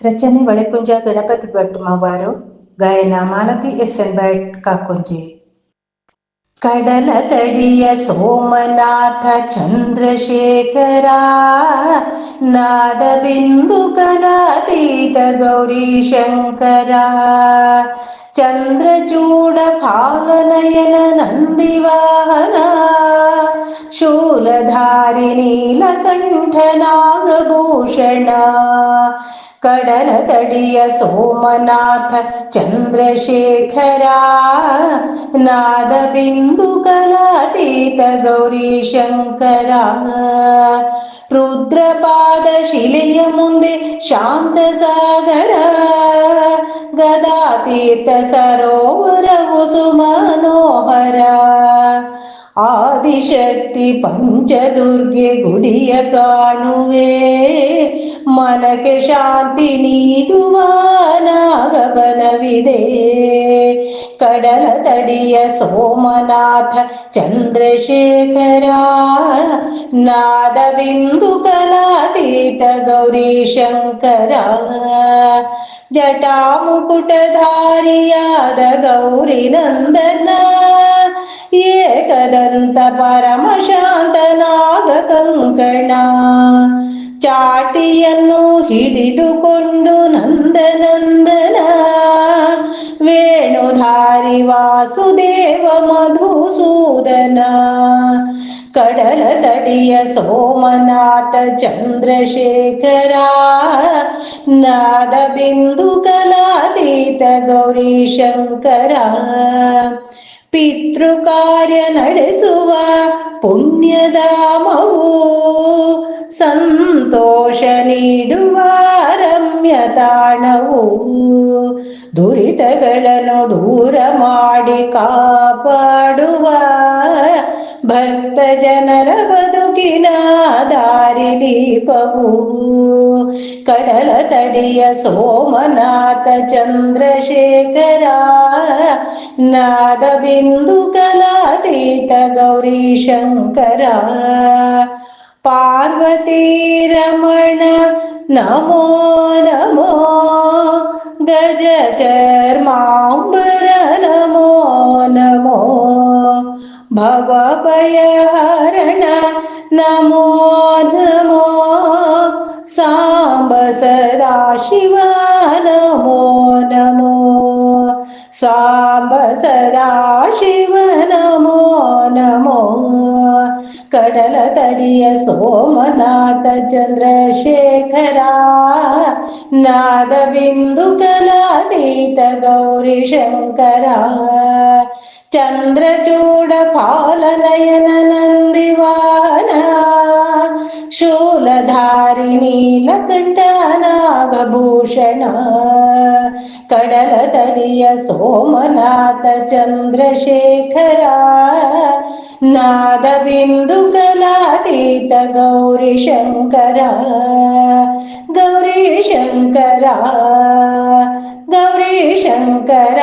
ರಚನೆ ಒಳೆಕುಂಜ ಗಣಪತಿ ಭಟ್ ಮವಾರು ಗಾಯನ Malathi S N Bhat Kakunji ಕಡಲ ತಡಿಯ ಸೋಮನಾಥ ಚಂದ್ರಶೇಖರ ನಾದ ಬಿಂದು ಕಲಾತೀತ ಗೌರಿ ಶಂಕರ ಚಂದ್ರಚೂಡ ಫಾಲನಯನ ನಂದಿವಾಹನ ಶೂಲಧಾರಿ ನೀಲಕಂಠ ನಾಗಭೂಷಣ ಕಡಲ ತಡಿಯ ಸೋಮನಾಥ ಚಂದ್ರಶೇಖರ ನಾದ ಬಿಂದು ಕಲಾತೀತ ಗೌರಿ ಶಂಕರ ರುದ್ರಪಾದ ಶಿಲೆಯ ಮುಂದೆ ಶಾಂತ ಸಾಗರ ಗದಾತೀತ ಸರೋವರವು ಸುಮನೋಹರ ಆದಿಶಕ್ತಿ ಪಂಚದುರ್ಗೆ ಗುಡಿಯ ಕಾಣುವೆ ಮನಕ್ಕೆ ಶಾಂತಿ ನೀಡುವ ನಾಗಬನವಿದೆ ಕಡಲ ತಡಿಯ ಸೋಮನಾಥ ಚಂದ್ರಶೇಖರ ನಾದ ಬಿಂದು ಕಲಾತೀತ ಗೌರಿ ಶಂಕರ ಜಟಾಮುಕುಟಧಾರಿಯಾದ ಗೌರಿ ನಂದನ ಏಕದಂತ ಪರಮಶಾಂತನಾಗ ಕಂಕಣ. ಚಾಟಿಯನ್ನು ಹಿಡಿದುಕೊಂಡು ನಂದನಂದನ. ವೇಣುಧಾರಿ ವಾಸುದೇವ ಮಧುಸೂದನ. ಕಡಲ ತಡಿಯ ಸೋಮನಾಥ ಚಂದ್ರಶೇಖರ. ನಾದ ಬಿಂದು ಕಲಾತೀತ ಗೌರಿ ಶಂಕರ ಪಿತೃಕಾರ್ಯ ನಡೆಸುವ ಪುಣ್ಯಧಾಮವು ಸಂತೋಷ ನೀಡುವ ರಮ್ಯ ತಾಣವು. ದುರಿತಗಳನ್ನು ದೂರ ಮಾಡಿ ಕಾಪಾಡುವ ಭಕ್ತ ಜನರ ಬದುಕಿನ ದಾರಿ ದೀಪವು ಕಡಲ ತಡಿಯ ಸೋಮನಾಥ ಚಂದ್ರಶೇಖರ ನಾದ ಬಿಂದು ಕಲಾತೀತ ಗೌರಿ ಶಂಕರ ಪಾರ್ವತಿ ರಮಣ ನಮೋ ನಮೋ दज चर्माम्बर नमो नमो भवभयहरण नमो नमो साम्ब सदाशिव नमो नमो साम्ब सदाशिव ಕಡಲ ತಡಿಯ ಸೋಮನಾಥ ಚಂದ್ರಶೇಖರ ನಾದ ಬಿಂದು ಕಲಾತೀತ ಗೌರಿ ಶಂಕರ ಚಂದ್ರಚೂಡ ಪಾಲನಯನ ನಂದಿವಾನ ಶೂಲಧಾರಿ ನೀಲಕಂಠ ನಾಗಭೂಷಣ ಕಡಲ ತಡಿಯ ಸೋಮನಾಥ ಚಂದ್ರಶೇಖರ నాదబిందుకలాతీత గౌరీ శంకర గౌరీ శంకర గౌరీ శంకర